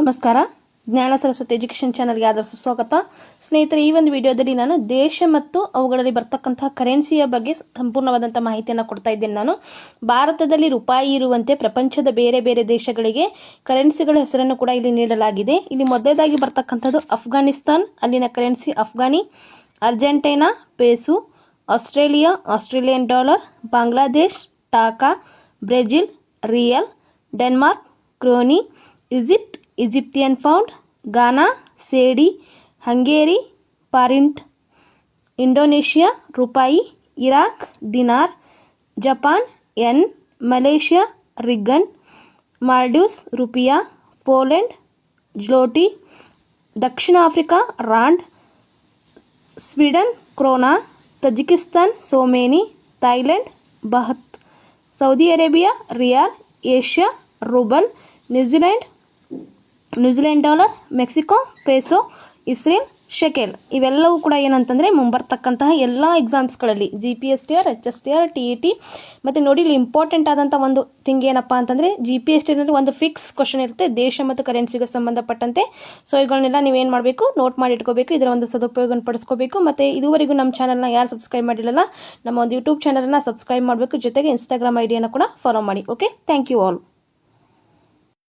ನಮಸ್ಕಾರ. ಜ್ಞಾನ ಸರಸ್ವತಿ ಎಜುಕೇಶನ್ ಚಾನಲ್ಗೆ ಆದರ ಸುಸ್ವಾಗತ ಸ್ನೇಹಿತರೆ, ಈ ಒಂದು ವಿಡಿಯೋದಲ್ಲಿ ನಾನು ದೇಶ ಮತ್ತು ಅವುಗಳಲ್ಲಿ ಬರ್ತಕ್ಕಂತಹ ಕರೆನ್ಸಿಯ ಬಗ್ಗೆ ಸಂಪೂರ್ಣವಾದಂಥ ಮಾಹಿತಿಯನ್ನು ಕೊಡ್ತಾ ಇದ್ದೇನೆ ನಾನು. ಭಾರತದಲ್ಲಿ ರೂಪಾಯಿ ಇರುವಂತೆ ಪ್ರಪಂಚದ ಬೇರೆ ಬೇರೆ ದೇಶಗಳಿಗೆ ಕರೆನ್ಸಿಗಳ ಹೆಸರನ್ನು ಕೂಡ ಇಲ್ಲಿ ನೀಡಲಾಗಿದೆ. ಇಲ್ಲಿ ಮೊದಲೇದಾಗಿ ಬರ್ತಕ್ಕಂಥದ್ದು ಅಫ್ಘಾನಿಸ್ತಾನ್, ಅಲ್ಲಿನ currency afghani, Argentina, peso, Australia, Australian dollar, Bangladesh, taka, Brazil, real, Denmark, krone, Egypt Egyptian pound Ghana cedi Hungary forint Indonesia ರೂಪಾಯಿ Iraq dinar Japan yen Malaysia ರಿಗನ್ Maldives ರುಪಿಯಾ Poland ಜ್ಲೋಟಿ ದಕ್ಷಿಣ Africa rand Sweden krona Tajikistan somoni Thailand baht Saudi Arabia riyal Asia ruble New Zealand New Zealand dollar, Mexico, peso, Israel, shekel. ಇವೆಲ್ಲವೂ ಕೂಡ ಏನಂತಂದರೆ ಮುಂಬರ್ತಕ್ಕಂತಹ ಎಲ್ಲ ಎಕ್ಸಾಮ್ಸ್ಗಳಲ್ಲಿ G P S T R H S T R T E T ಮತ್ತು ನೋಡಿ, ಇಲ್ಲಿ important ಆದಂಥ ಒಂದು ಥಿಂಗ್ ಏನಪ್ಪ ಅಂತಂದರೆ ಜಿ ಪಿ ಎಸ್ ಟಿ ಅಂದರೆ ಒಂದು ಫಿಕ್ಸ್ ಕ್ವಶನ್ ಇರುತ್ತೆ, ದೇಶ ಮತ್ತು ಕರೆನ್ಸಿಗೆ ಸಂಬಂಧಪಟ್ಟಂತೆ. ಸೊ ಇವುಗಳನ್ನೆಲ್ಲ ನೀವೇನು ಮಾಡಬೇಕು? ನೋಟ್ ಮಾಡಿ ಇಟ್ಕೋಬೇಕು ಇದರ ಒಂದು ಸದುಪಯೋಗ ಪಡಿಸ್ಕೋಬೇಕು. ಮತ್ತು ಇದುವರೆಗೂ ನಮ್ಮ ಚಾನಲ್ನ ಯಾರು ಸಬ್ಸ್ಕ್ರೈಬ್ ಮಾಡಿರಲ್ಲ ನಮ್ಮ ಒಂದು ಯೂಟ್ಯೂಬ್ ಚಾನಲನ್ನು ಸಬ್ಸ್ಕ್ರೈಬ್ ಮಾಡಬೇಕು. ಜೊತೆಗೆ ಇನ್ಸ್ಟಾಗ್ರಾಮ್ ಐಡಿಯನ್ನು ಕೂಡ ಫಾಲೋ ಮಾಡಿ ಓಕೆ ಥ್ಯಾಂಕ್ ಯು ಆಲ್